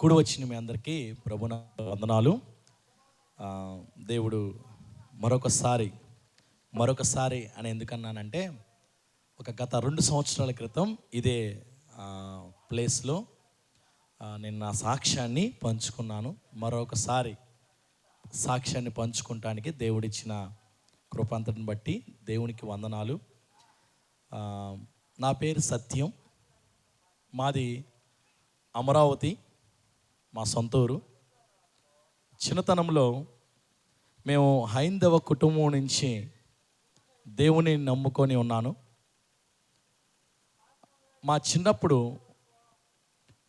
కూడి వచ్చిన మీ అందరికీ ప్రభున వందనాలు. దేవుడు మరొకసారి మరొకసారి అని ఎందుకన్నానంటే ఒక గత రెండు సంవత్సరాల క్రితం ఇదే ప్లేస్లో నేను నా సాక్ష్యాన్ని పంచుకున్నాను. మరొకసారి సాక్ష్యాన్ని పంచుకుంటానికి దేవుడిచ్చిన కృపాంతటిని బట్టి దేవునికి వందనాలు. నా పేరు సత్యం. మాది అమరావతి మా సొంత ఊరు. చిన్నతనంలో మేము హైందవ కుటుంబం నుంచి దేవుని నమ్ముకొని ఉన్నాను. మా చిన్నప్పుడు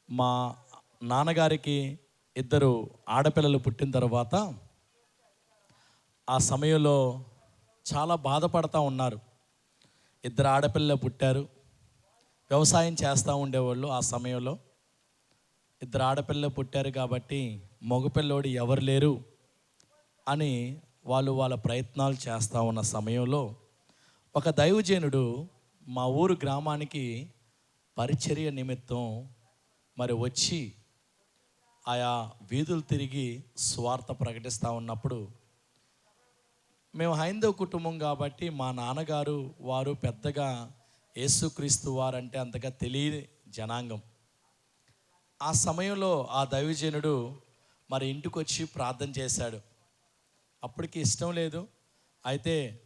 మా నాన్నగారికి ఇద్దరు ఆడపిల్లలు పుట్టిన తర్వాత ఆ సమయంలో చాలా బాధపడతా ఉన్నారు. ఇద్దరు ఆడపిల్లలు పుట్టారు. వ్యవసాయం చేస్తూ ఉండేవాళ్ళు ఆ సమయంలో. ఇద్దరు ఆడపిల్లలు పుట్టారు కాబట్టి మగపిల్లోడు ఎవరు లేరు అని వాళ్ళు వాళ్ళ ప్రయత్నాలు చేస్తూ ఉన్న సమయంలో ఒక దైవజనుడు మా ఊరు గ్రామానికి పరిచర్య నిమిత్తం మరి వచ్చి ఆయా వీధులు తిరిగి స్వార్థ ప్రకటిస్తూ ఉన్నప్పుడు మేము హైందవ కుటుంబం కాబట్టి మా నాన్నగారు వారు పెద్దగా యేసుక్రీస్తు వారంటే అంతగా తెలియని జనాంగం. ఆ సమయంలో ఆ దైవజనుడు మరి ఇంటికి వచ్చి ప్రార్థన చేశాడు. అప్పటికి ఇష్టం లేదు. అయితే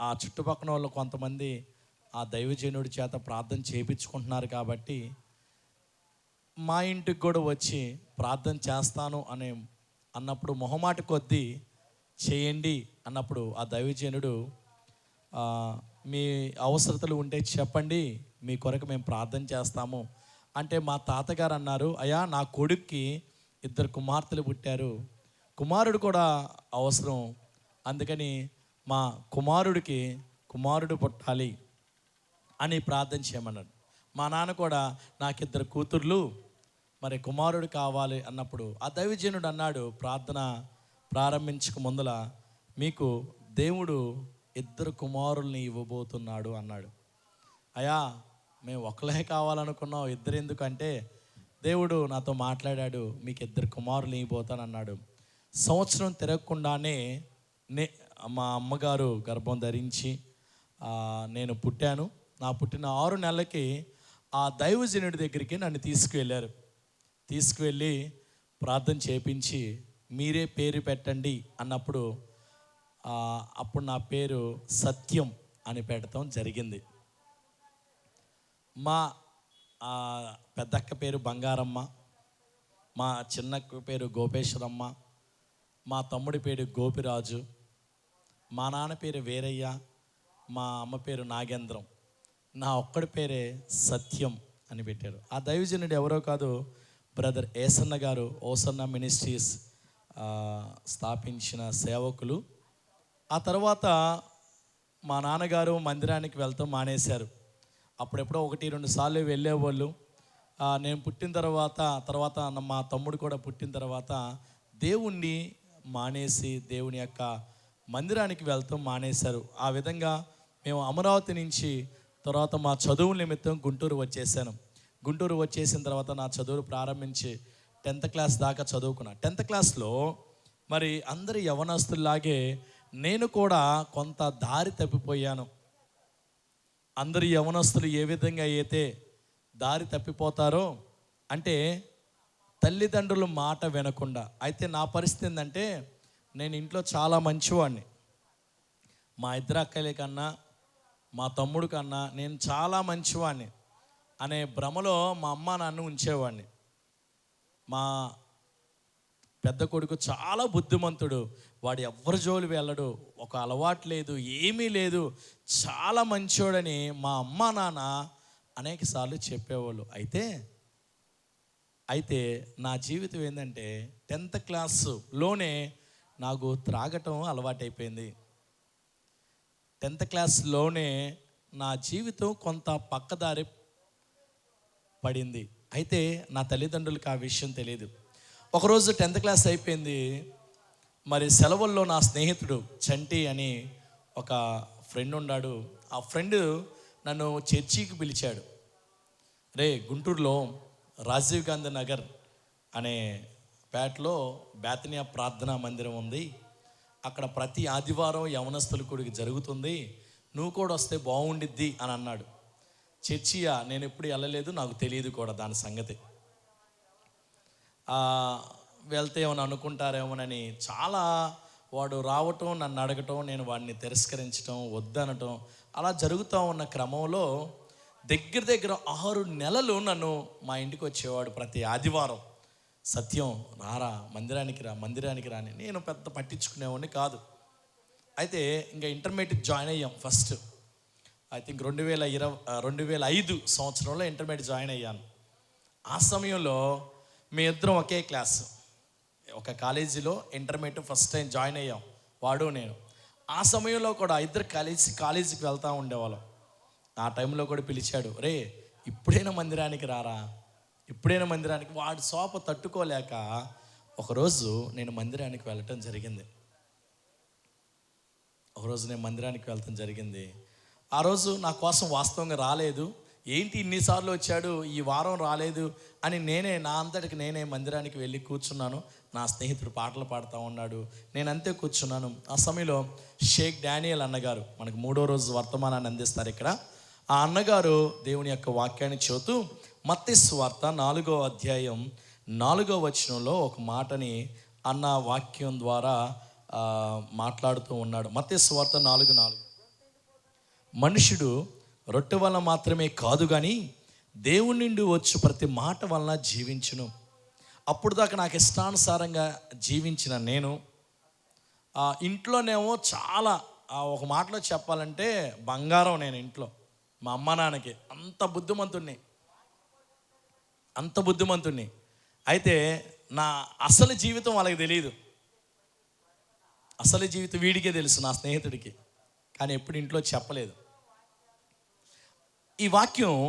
ఆ చుట్టుపక్కల వాళ్ళు కొంతమంది ఆ దైవజనుడి చేత ప్రార్థన చేయించుకుంటున్నారు కాబట్టి మా ఇంటికి కూడా వచ్చి ప్రార్థన చేస్తాను అనే అన్నప్పుడు మొహమాట కొద్దీ చేయండి అన్నప్పుడు ఆ దైవజనుడు మీ అవసరతలు ఉంటే చెప్పండి. మీ కొరకు మేము ప్రార్థన చేస్తాము. అంటే మా తాతగారు అన్నారు అయ్యా నా కొడుక్కి ఇద్దరు కుమార్తెలు పుట్టారు. కుమారుడు కూడా అవసరం. అందుకని మా కుమారుడికి కుమారుడు పుట్టాలి అని ప్రార్థన చేయమన్నాడు. మా నాన్న కూడా నాకిద్దరు కూతుర్లు మరి కుమారుడు కావాలి అన్నప్పుడు ఆ దైవజనుడు అన్నాడు ప్రార్థన ప్రారంభించక ముందల మీకు దేవుడు ఇద్దరు కుమారుల్ని ఇవ్వబోతున్నాడు అన్నాడు. అయ్యా మేము ఒకలే కావాలనుకున్నాం ఇద్దరు ఎందుకంటే దేవుడు నాతో మాట్లాడాడు మీకు ఇద్దరు కుమారులు ఇవ్వబోతానన్నాడు సంవత్సరం తిరగకుండానే నే మా అమ్మగారు గర్భం ధరించి నేను పుట్టాను. నా పుట్టిన ఆరు నెలలకి ఆ దైవజనుడి దగ్గరికి నన్ను తీసుకువెళ్ళారు. తీసుకువెళ్ళి ప్రార్థన చేపించి మీరే పేరు పెట్టండి అన్నప్పుడు అప్పుడు నా పేరు సత్యం అని పెట్టడం జరిగింది. మా పెద్దక్క పేరు బంగారమ్మ మా చిన్నక్క పేరు గోపేశ్వరమ్మ మా తమ్ముడి పేరు గోపిరాజు మా నాన్న పేరు వీరయ్య మా అమ్మ పేరు నాగేంద్రం. నా ఒక్కడి పేరే సత్యం అని పెట్టారు. ఆ దైవజనుడు ఎవరో కాదు బ్రదర్ ఏసన్న గారు ఓసన్న మినిస్ట్రీస్ స్థాపించిన సేవకులు. ఆ తర్వాత మా నాన్నగారు మందిరానికి వెళ్తూ మానేశారు. అప్పుడెప్పుడో ఒకటి రెండు సార్లు వెళ్ళేవాళ్ళు. నేను పుట్టిన తర్వాత తర్వాత మా తమ్ముడు కూడా పుట్టిన తర్వాత దేవుణ్ణి మానేసి దేవుని యొక్క మందిరానికి వెళ్తాం మానేశారు. ఆ విధంగా మేము అమరావతి నుంచి తర్వాత మా చదువు నిమిత్తం గుంటూరు వచ్చేసాను. గుంటూరు వచ్చేసిన తర్వాత నా చదువులు ప్రారంభించి టెన్త్ క్లాస్ దాకా చదువుకున్నా. టెన్త్ క్లాస్లో మరి అందరి యవనస్తుల్లాగే నేను కూడా కొంత దారి తప్పిపోయాను. అందరు యవనస్తులు ఏ విధంగా అయితే దారి తప్పిపోతారో అంటే తల్లిదండ్రుల మాట వినకుండా. అయితే నా పరిస్థితి ఏంటంటే నేను ఇంట్లో చాలా మంచివాడిని మా ఇద్దరు అక్కల కన్నా మా తమ్ముడు కన్నా నేను చాలా మంచివాడిని అనే భ్రమలో మా అమ్మ నన్ను ఉంచేవాడిని మా పెద్ద కొడుకు చాలా బుద్ధిమంతుడు. వాడు ఎవ్వరి జోలి వెళ్ళడు. ఒక అలవాటు లేదు ఏమీ లేదు. చాలా మంచోడని మా అమ్మ నాన్న అనేకసార్లు చెప్పేవాళ్ళు. అయితే అయితే నా జీవితం ఏంటంటే టెన్త్ క్లాస్లోనే నాకు త్రాగటం అలవాటైపోయింది. టెన్త్ క్లాస్లోనే నా జీవితం కొంత పక్కదారి పడింది. అయితే నా తల్లిదండ్రులకు ఆ విషయం తెలియదు ఒకరోజు టెన్త్ క్లాస్ అయిపోయింది. మరి సెలవుల్లో నా స్నేహితుడు చంటి అని ఒక ఫ్రెండ్ ఉన్నాడు. ఆ ఫ్రెండ్ నన్ను చర్చికి పిలిచాడు. రే గుంటూరులో రాజీవ్ గాంధీ నగర్ అనే పేటలో బేతనియా ప్రార్థనా మందిరం ఉంది. అక్కడ ప్రతి ఆదివారం యవనస్తుల కూడికి జరుగుతుంది. నువ్వు కూడా వస్తే బాగుండిద్ది అని అన్నాడు. చర్చియా? నేను ఎప్పుడు వెళ్ళలేదు నాకు తెలియదు కూడా దాని సంగతి. వెళ్తే ఏమని అనుకుంటారేమోనని చాలా వాడు రావటం నన్ను అడగటం నేను వాడిని తిరస్కరించటం వద్దనటం అలా జరుగుతూ ఉన్న క్రమంలో దగ్గర దగ్గర ఆరు నెలలు నన్ను మా ఇంటికి వచ్చేవాడు ప్రతి ఆదివారం. సత్యం రారా మందిరానికి రా మందిరానికి రా అని. నేను పెద్ద పట్టించుకునేవాడిని కాదు. అయితే ఇంకా ఇంటర్మీడియట్ జాయిన్ అయ్యాం ఫస్ట్. ఐ థింక్ రెండు వేల ఇరవై రెండు వేల ఐదు సంవత్సరంలో ఇంటర్మీడియట్ జాయిన్ అయ్యాను. ఆ సమయంలో మీ ఇద్దరం ఒకే క్లాస్. ఒక కాలేజీలో ఇంటర్మీడియట్ ఫస్ట్ టైం జాయిన్ అయ్యాం. వాడు నేను. ఆ సమయంలో కూడా ఇద్దరు కలిసి కాలేజీకి వెళ్తూ ఉండేవాళ్ళం. ఆ టైంలో కూడా పిలిచాడు రే ఇప్పుడైనా మందిరానికి రారా? ఇప్పుడైనా మందిరానికి వాడు సోప తట్టుకోలేక ఒకరోజు నేను మందిరానికి వెళ్ళటం జరిగింది. ఒకరోజు నేను మందిరానికి వెళ్ళటం జరిగింది. ఆ రోజు నా కోసం వాస్తవంగా రాలేదు. ఏంటి ఇన్నిసార్లు వచ్చాడు? ఈ వారం రాలేదు అని నేనే నా అంతటికి నేనే మందిరానికి వెళ్ళి కూర్చున్నాను. నా స్నేహితుడు పాటలు పాడుతూ ఉన్నాడు. నేను అంతే కూర్చున్నాను. ఆ సమయంలో షేక్ డానియల్ అన్నగారు మనకు మూడో రోజు వర్తమానాన్ని అందిస్తారు ఇక్కడ. ఆ అన్నగారు దేవుని యొక్క వాక్యాన్ని చూతూ మత్తి స్వార్త నాలుగో అధ్యాయం నాలుగో వచనంలో ఒక మాటని అన్న వాక్యం ద్వారా మాట్లాడుతూ ఉన్నాడు. మత్తి స్వార్త నాలుగు నాలుగు. మనుషుడు రొట్టె వల్ల మాత్రమే కాదు కానీ దేవుని నుండి వచ్చు ప్రతి మాట వలన జీవించును. అప్పుడు దాకా నాకు ఇష్టానుసారంగా జీవించిన నేను ఇంట్లోనేమో చాలా ఒక మాటలో చెప్పాలంటే బంగారం నేను ఇంట్లో మా అమ్మ నాన్నకి. అంత బుద్ధిమంతుణ్ణి. అంత బుద్ధిమంతుణ్ణి. అయితే నా అసలు జీవితం వాళ్ళకి తెలియదు అసలు జీవితం వీడికే తెలుసు నా స్నేహితుడికి. కానీ ఎప్పుడు ఇంట్లో చెప్పలేదు. ఈ వాక్యం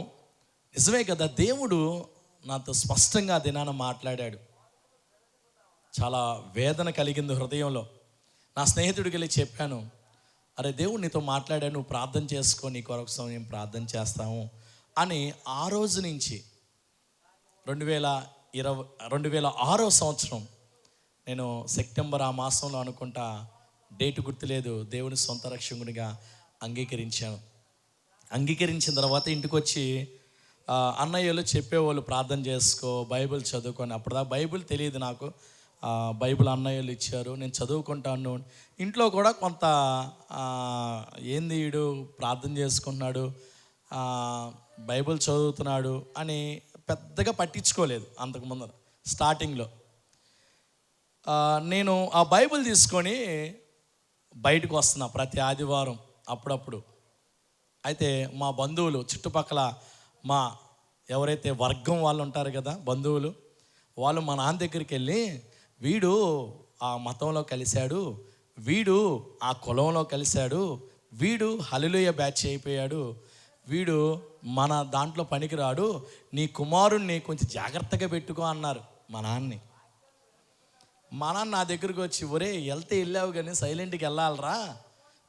నిజమే కదా? దేవుడు నాతో స్పష్టంగా దినాన మాట్లాడాడు. చాలా వేదన కలిగింది హృదయంలో. నా స్నేహితుడికి వెళ్ళి చెప్పాను అరే దేవుడు నీతో మాట్లాడాను నువ్వు ప్రార్థన చేసుకో నీ కొరకు సమయం ప్రార్థన చేస్తాము. అని ఆ రోజు నుంచి రెండు వేల ఇరవై రెండు వేల ఆరో సంవత్సరం నేను సెప్టెంబర్ ఆ మాసంలో అనుకుంటా డేట్ గుర్తులేదు దేవుని సొంత రక్షకునిగా అంగీకరించాను. అంగీకరించిన తర్వాత ఇంటికి వచ్చి అన్నయ్యలు చెప్పేవాళ్ళు ప్రార్థన చేసుకో బైబిల్ చదువుకొని అప్పుడు బైబిల్ తెలియదు నాకు. బైబిల్ అన్నయ్యలు ఇచ్చారు నేను చదువుకుంటాను. ఇంట్లో కూడా కొంత ఏంది వీడు ప్రార్థన చేసుకుంటున్నాడు? బైబిల్ చదువుతున్నాడు? అని పెద్దగా పట్టించుకోలేదు అంతకు ముందర స్టార్టింగ్లో. నేను ఆ బైబిల్ తీసుకొని బయటకు వస్తున్నా ప్రతి ఆదివారం అప్పుడప్పుడు. అయితే మా బంధువులు చుట్టుపక్కల మా ఎవరైతే వర్గం వాళ్ళు ఉంటారు కదా బంధువులు వాళ్ళు మా నాన్న దగ్గరికి వెళ్ళి వీడు ఆ మతంలో కలిశాడు వీడు ఆ కులంలో కలిశాడు వీడు హలిలోయ బ్యాచ్ అయిపోయాడు వీడు మన దాంట్లో పనికిరాడు నీ కుమారుణ్ణి కొంచెం జాగ్రత్తగా పెట్టుకో అన్నారు మా నాన్నని. మా నాన్న నా దగ్గరికి వచ్చి ఒరే వెళ్తే వెళ్ళావు కానీ సైలెంట్కి వెళ్ళాలరా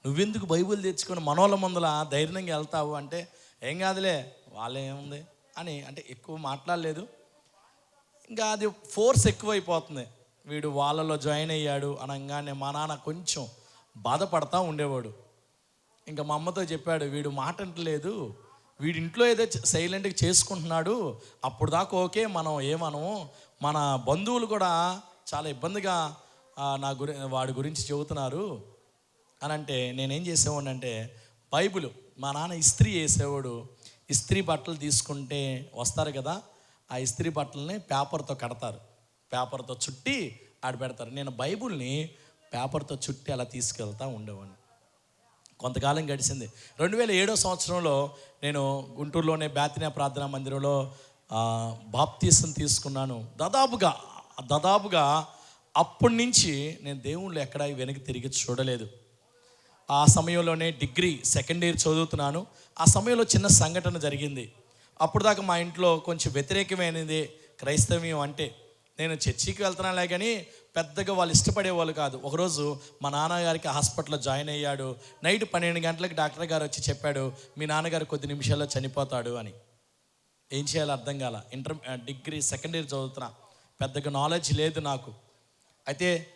నువ్వెందుకు బైబిల్ తెచ్చుకొని మనోళ్ళ ముందల ధైర్యంగా వెళ్తావు అంటే ఏం కాదులే వాళ్ళేముంది అని అంటే ఎక్కువ మాట్లాడలేదు. ఇంకా అది ఫోర్స్ ఎక్కువైపోతుంది. వీడు వాళ్ళలో జాయిన్ అయ్యాడు అనగానే మా నాన్న కొంచెం బాధపడతా ఉండేవాడు. ఇంకా మా అమ్మతో చెప్పాడు వీడు మాట అంటలేదు. వీడి ఇంట్లో ఏదో సైలెంట్గా చేసుకుంటున్నాడు. అప్పుడు దాకా ఓకే మనం ఏమనము. మన బంధువులు కూడా చాలా ఇబ్బందిగా నా గురి వాడి గురించి చెబుతున్నారు. అని అంటే నేనేం చేసేవాడిని అంటే బైబిల్. మా నాన్న ఇస్త్రీ వేసేవాడు. ఇస్త్రీ బట్టలు తీసుకుంటే వస్తారు కదా ఆ ఇస్త్రీ బట్టల్ని పేపర్తో కడతారు. పేపర్తో చుట్టి ఆడ పెడతారు. నేను బైబుల్ని పేపర్తో చుట్టి అలా తీసుకెళ్తా ఉండేవాడిని. కొంతకాలం గడిచింది. రెండు వేల ఏడో సంవత్సరంలో నేను గుంటూరులోనే బ్యాతినా ప్రార్థనా మందిరంలో బాప్తీసం తీసుకున్నాను. దాదాపుగా దాదాపుగా అప్పటి నుంచి నేను దేవుళ్ళు ఎక్కడ వెనక్కి తిరిగి చూడలేదు. ఆ సమయంలోనే డిగ్రీ సెకండ్ ఇయర్ చదువుతున్నాను. ఆ సమయంలో చిన్న సంఘటన జరిగింది. అప్పుడు దాకా మా ఇంట్లో కొంచెం వ్యతిరేకమైనది క్రైస్తవ్యం అంటే నేను చర్చికి వెళ్తున్నానులే కానీ పెద్దగా వాళ్ళు ఇష్టపడేవాళ్ళు కాదు. ఒకరోజు మా నాన్నగారికి హాస్పిటల్లో జాయిన్ అయ్యాడు. నైట్ పన్నెండు గంటలకు డాక్టర్ గారు వచ్చి చెప్పాడు మీ నాన్నగారు కొద్ది నిమిషాల్లో చనిపోతాడు అని. ఏం చేయాలో అర్థం కాల. ఇంటర్ డిగ్రీ సెకండ్ ఇయర్ చదువుతున్నా. పెద్దగా నాలెడ్జ్ లేదు నాకు. అయితే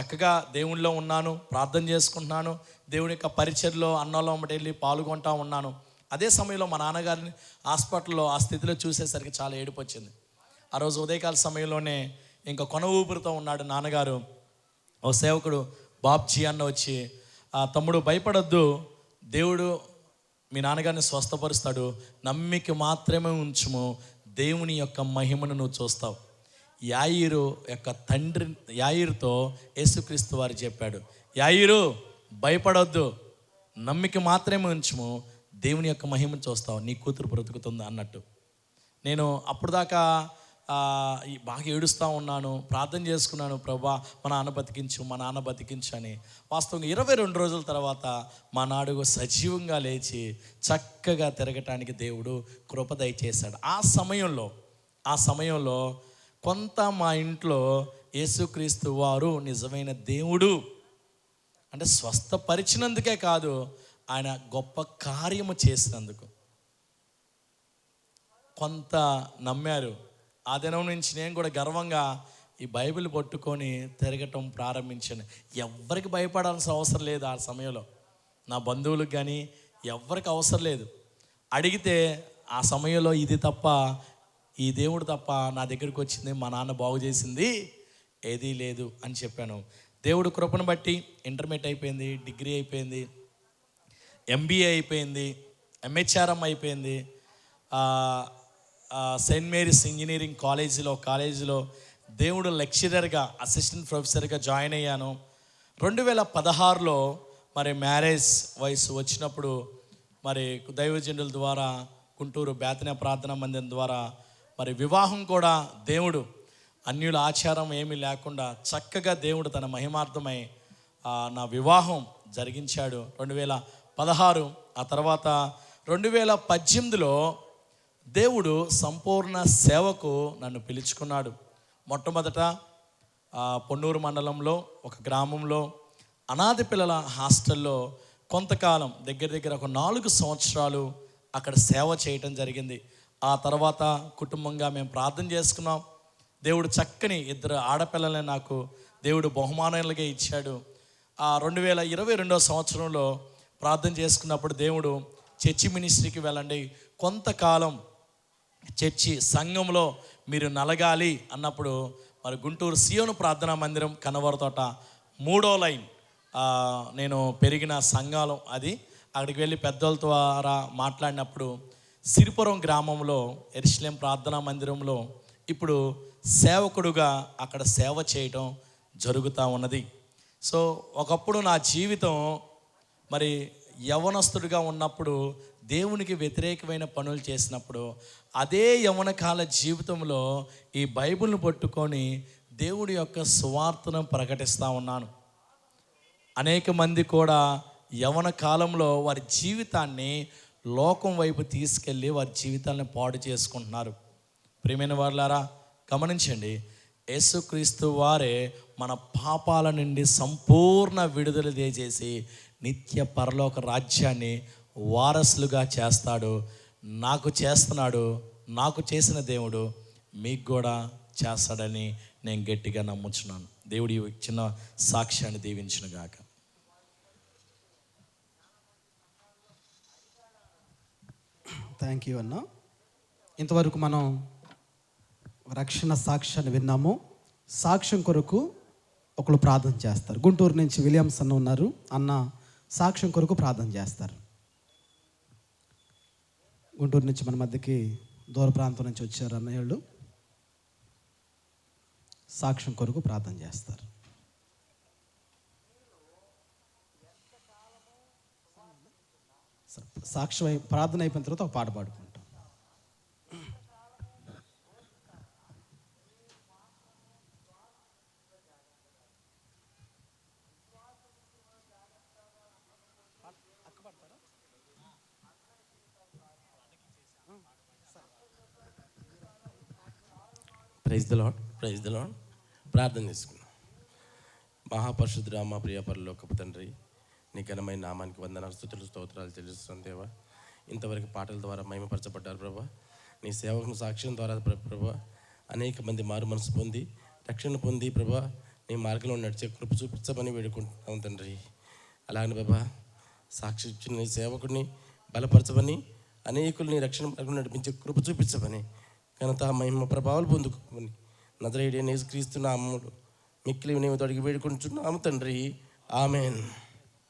చక్కగా దేవునిలో ఉన్నాను ప్రార్థన చేసుకుంటున్నాను దేవుని యొక్క పరిచయలో అన్నంలో అమ్మటి వెళ్ళి పాల్గొంటా ఉన్నాను. అదే సమయంలో మా నాన్నగారిని హాస్పిటల్లో ఆ స్థితిలో చూసేసరికి చాలా ఏడుపు వచ్చింది ఆ రోజు ఉదయకాల సమయంలోనే ఇంకా కొన ఊపిరితో ఉన్నాడు నాన్నగారు. ఓ సేవకుడు బాబ్జీ అన్న వచ్చి ఆ తమ్ముడు భయపడొద్దు దేవుడు మీ నాన్నగారిని స్వస్థపరుస్తాడు. నమ్మిక మాత్రమే ఉంచుము. దేవుని యొక్క మహిమను నువ్వు చూస్తావు. యాయిరు యొక్క తండ్రి యాయిరుతో యేసుక్రీస్తు వారు చెప్పాడు యాయిరు భయపడొద్దు. నమ్మిక మాత్రమే ఉంచుము. దేవుని యొక్క మహిమను చూస్తావు. నీ కూతురు బ్రతుకుతుంది అన్నట్టు. నేను అప్పుడు దాకా బాగా ఏడుస్తూ ఉన్నాను. ప్రార్థన చేసుకున్నాను ప్రభా మా నాన్న బతికించు మా నాన్న బతికించు అని. వాస్తవంగా ఇరవై రెండు రోజుల తర్వాత మా నాడుగు సజీవంగా లేచి చక్కగా తిరగటానికి దేవుడు కృప దయచేశాడు. ఆ సమయంలో ఆ సమయంలో కొంత మా ఇంట్లో యేసుక్రీస్తు వారు నిజమైన దేవుడు. అంటే స్వస్థపరిచినందుకే కాదు ఆయన గొప్ప కార్యము చేసినందుకు. కొంత నమ్మారు. ఆ దినం నుంచి నేను కూడా గర్వంగా ఈ బైబిల్ పట్టుకొని తిరగటం ప్రారంభించాను. ఎవరికి భయపడాల్సిన అవసరం లేదు ఆ సమయంలో. నా బంధువులకు కానీ ఎవరికి అవసరం లేదు. అడిగితే ఆ సమయంలో ఇది తప్ప ఈ దేవుడు తప్ప నా దగ్గరికి వచ్చింది మా నాన్న బాగు చేసింది ఏదీ లేదు అని చెప్పాను. దేవుడు కృపను బట్టి ఇంటర్మీడియట్ అయిపోయింది డిగ్రీ అయిపోయింది ఎంబీఏ అయిపోయింది ఎంహెచ్ఆర్ఎం అయిపోయింది. సెయింట్ మేరీస్ ఇంజనీరింగ్ కాలేజీలో కాలేజీలో దేవుడు లెక్చరర్గా అసిస్టెంట్ ప్రొఫెసర్గా జాయిన్ అయ్యాను. రెండు వేల పదహారులో మరి మ్యారేజ్ వయసు వచ్చినప్పుడు మరి దైవజనుల ద్వారా గుంటూరు బేతన ప్రార్థనా మందిరం ద్వారా మరి వివాహం కూడా దేవుడు అన్యుల ఆచారం ఏమీ లేకుండా చక్కగా దేవుడు తన మహిమార్థమై నా వివాహం జరిగించాడు. రెండు వేల పదహారు ఆ తర్వాత రెండు వేల పద్దెనిమిదిలో దేవుడు సంపూర్ణ సేవకు నన్ను పిలుచుకున్నాడు. మొట్టమొదట పొన్నూరు మండలంలో ఒక గ్రామంలో అనాథ పిల్లల హాస్టల్లో కొంతకాలం దగ్గర దగ్గర ఒక నాలుగు సంవత్సరాలు అక్కడ సేవ చేయటం జరిగింది. ఆ తర్వాత కుటుంబంగా మేము ప్రార్థన చేసుకున్నాం. దేవుడు చక్కని ఇద్దరు ఆడపిల్లల్ని నాకు దేవుడు బహుమానాలుగా ఇచ్చాడు. ఆ రెండు వేల ఇరవై రెండో సంవత్సరంలో ప్రార్థన చేసుకున్నప్పుడు దేవుడు చర్చి మినిస్ట్రీకి వెళ్ళండి. కొంతకాలం చర్చి సంఘంలో మీరు నలగాలి అన్నప్పుడు మరి గుంటూరు సియోను ప్రార్థనా మందిరం కనవరతోట మూడో లైన్ నేను పెరిగిన సంఘాలం అది. అక్కడికి వెళ్ళి పెద్దల ద్వారా మాట్లాడినప్పుడు సిరిపురం గ్రామంలో ఎరిశ్లేం ప్రార్థనా మందిరంలో ఇప్పుడు సేవకుడుగా అక్కడ సేవ చేయటం జరుగుతూ ఉన్నది. సో ఒకప్పుడు నా జీవితం మరి యవనస్తుడిగా ఉన్నప్పుడు దేవునికి వ్యతిరేకమైన పనులు చేసినప్పుడు అదే యవనకాల జీవితంలో ఈ బైబిల్ను పట్టుకొని దేవుడి యొక్క సువార్తను ప్రకటిస్తూ ఉన్నాను. అనేక మంది కూడా యవన కాలంలో వారి జీవితాన్ని లోకం వైపు తీసుకెళ్ళి వారి జీవితాలను పాడు చేసుకుంటున్నారు. ప్రియమైన వాళ్ళారా గమనించండి. యేసుక్రీస్తు వారే మన పాపాల నుండి సంపూర్ణ విడుదల చేసి నిత్య పరలోక రాజ్యాన్ని వారసులుగా చేస్తాడు. నాకు చేస్తున్నాడు నాకు చేసిన దేవుడు మీకు కూడా చేస్తాడని నేను గట్టిగా నమ్ముచున్నాను. దేవుడి ఈ చిన్న సాక్ష్యాన్ని దీవించిన గాక థ్యాంక్ యూ అన్న. ఇంతవరకు మనం రక్షణ సాక్ష్యాన్ని విన్నాము. సాక్ష్యం కొరకు ఒకరు ప్రార్థన చేస్తారు. గుంటూరు నుంచి విలియమ్స్ అన్న ఉన్నారు. అన్న సాక్ష్యం కొరకు ప్రార్థన చేస్తారు. గుంటూరు నుంచి మన మధ్యకి దూర ప్రాంతం నుంచి వచ్చారు అన్నయ్యళ్ళు సాక్ష్యం కొరకు ప్రార్థన చేస్తారు. సాక్ష్యం అయి ప్రార్థన అయిపోయిన తర్వాత ఒక పాట పాడుకుంటాం. Praise the lord praise the lord ప్రార్థన చేసుకున్నాం మహాపరిశుద్ధుడా మా ప్రియపరలోకపు తండ్రి నీ ఘనమైన నామానికి వందన స్థుతులు స్తోత్రాలు చెల్లిస్తున్నాను దేవా. ఇంతవరకు పాటల ద్వారా మహిమపరచబడ్డారు ప్రభా. నీ సేవకుని సాక్ష్యం ద్వారా ప్రభా అనేక మంది మారు మనసు పొంది రక్షణ పొంది ప్రభా నీ మార్గంలో నడిచే కృప చూపించమని వేడుకుంటున్నాం తండ్రి. అలానే బాబా సాక్షి ఇచ్చిన నీ సేవకుడిని బలపరచమని అనేకుల్ని రక్షణ మార్గంలో నడిపించే కృప చూపించమని ఘనత మహిమ ప్రభావాలు పొందుకోమని నదరేడి క్రీస్తు నామములు మిక్కిలి నేను తొడిగి వేడుకుంటున్నాము తండ్రి. ఆమెన్.